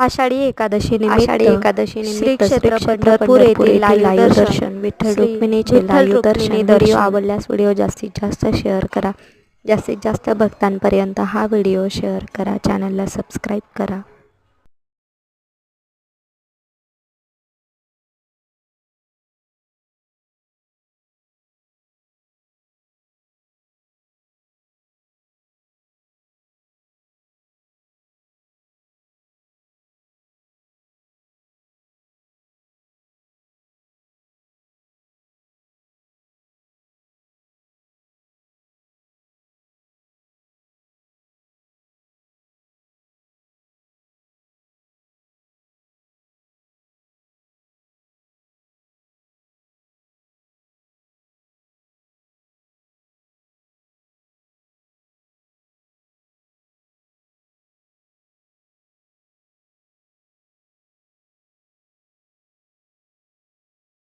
आषाढी एकादशी आषाढी एकादशी श्री क्षेत्र पंढरपूर येथील लाईव्ह दर्शन. विठ्ठल रुक्मिणीचे लाईव्ह दर्शन. दर्शन. व्हिडिओ आवडल्यास व्हिडिओ जास्तीत जास्त शेअर करा. जास्तीत जास्त भक्तांपर्यंत हा व्हिडिओ शेअर करा. चॅनलला सबस्क्राईब करा.